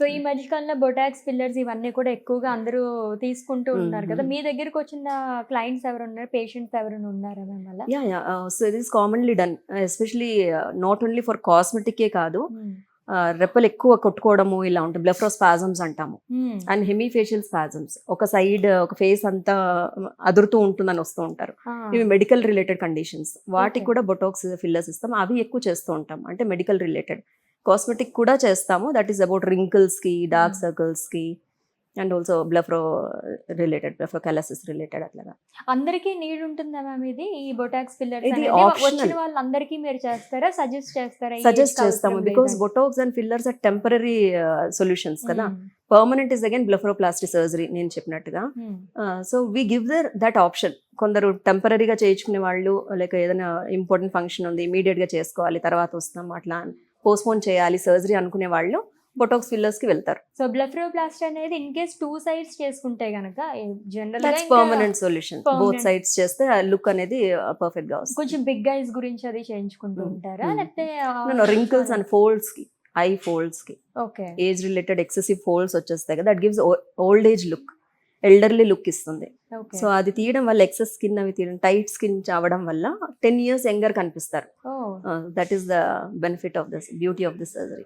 So ఈ మధ్య కాలంలో బొటాక్స్ ఫిల్లర్స్ ఇవన్నీ కూడా ఎక్కువగా అందరూ తీసుకుంటూ ఉన్నారు కదా. మీ దగ్గరకు వచ్చిన క్లయింట్స్ ఎవరు ఉన్నారు పేషెంట్స్ ఎవరైనా ఉన్నారా మేము ya ya so it is commonly done especially not only for కాస్మెటికే కాదు. uh, రెప్పలు ఎక్కువ కొట్టుకోవడము ఇలా ఉంటుంది బ్లెఫ్రోస్పాజమ్స్ అంటాము. అండ్ హెమీ ఫేషియల్ స్పాజమ్స్ ఒక సైడ్ ఒక ఫేస్ అంతా అదురుతూ ఉంటుందని వస్తూ ఉంటారు. ఇవి మెడికల్ రిలేటెడ్ కండిషన్స్ వాటికి. కూడా బొటాక్స్ ఫిల్లర్స్ ఇస్తాం. అవి ఎక్కువ చేస్తూ ఉంటాం. అంటే మెడికల్ రిలేటెడ్ కాస్మెటిక్ కూడా చేస్తాము. దట్ ఈస్ అబౌట్ రింకిల్స్కి dark Hmm. సర్కిల్స్కి and also blepharo related blepharochalasis related అట్లాగా. అందరికీ నీడ్ ఉంటుందా మ్యామ్ ఇది? ఈ బొటాక్స్ ఫిల్లర్స్ ఇది. వచ్చిన వాళ్ళందరికీ మీరు చేస్తారా? సజెస్ట్ చేస్తారా? సజెస్ట్ చేస్తాము. Because? Botox and fillers are temporary solutions కదా. Permanent is again blepharoplasty surgery నేను చెప్పినట్టుగా. So we give there that option కొందరు టెంపరీగా చేయించుకునే వాళ్ళు లైక్ ఏదైనా ఇంపార్టెంట్ ఫంక్షన్ ఉంది immediate గా చేసుకోవాలి తర్వాత వస్తాం అట్లా పోస్ట్పోన్ చేయాలి సర్జరీ అనుకునే వాళ్ళు బొటాక్స్ ఫిల్లర్స్కి వెళ్తారు. సో బ్లెఫ్రోప్లాస్ట్ అనేది ఇన్ కేస్ టూ సైడ్స్ చేసుకుంటే గనక general that's permanent solution both. Sides చేస్తే లుక్ అనేది పర్ఫెక్ట్గా వస్తుంది. కొంచెం బిగ్ ఐస్ గురించి అది చేయించుకుంటూ మ్మ్. ఉంటారా? మ్మ్. లేకపోతే రింకిల్స్ అండ్ ఫోల్డ్స్కి eye ఫోల్డ్స్కి okay age related excessive folds వచ్చేస్తాయి కదా that gives old age look elderly look ఇస్తుంది. సో అది తీయడం వల్ల ఎక్సెస్ స్కిన్ అవి తీయడం టైట్ స్కిన్ అవడం వల్ల టెన్ ఇయర్స్ యంగర్ కనిపిస్తారు. That is the benefit of this beauty of this surgery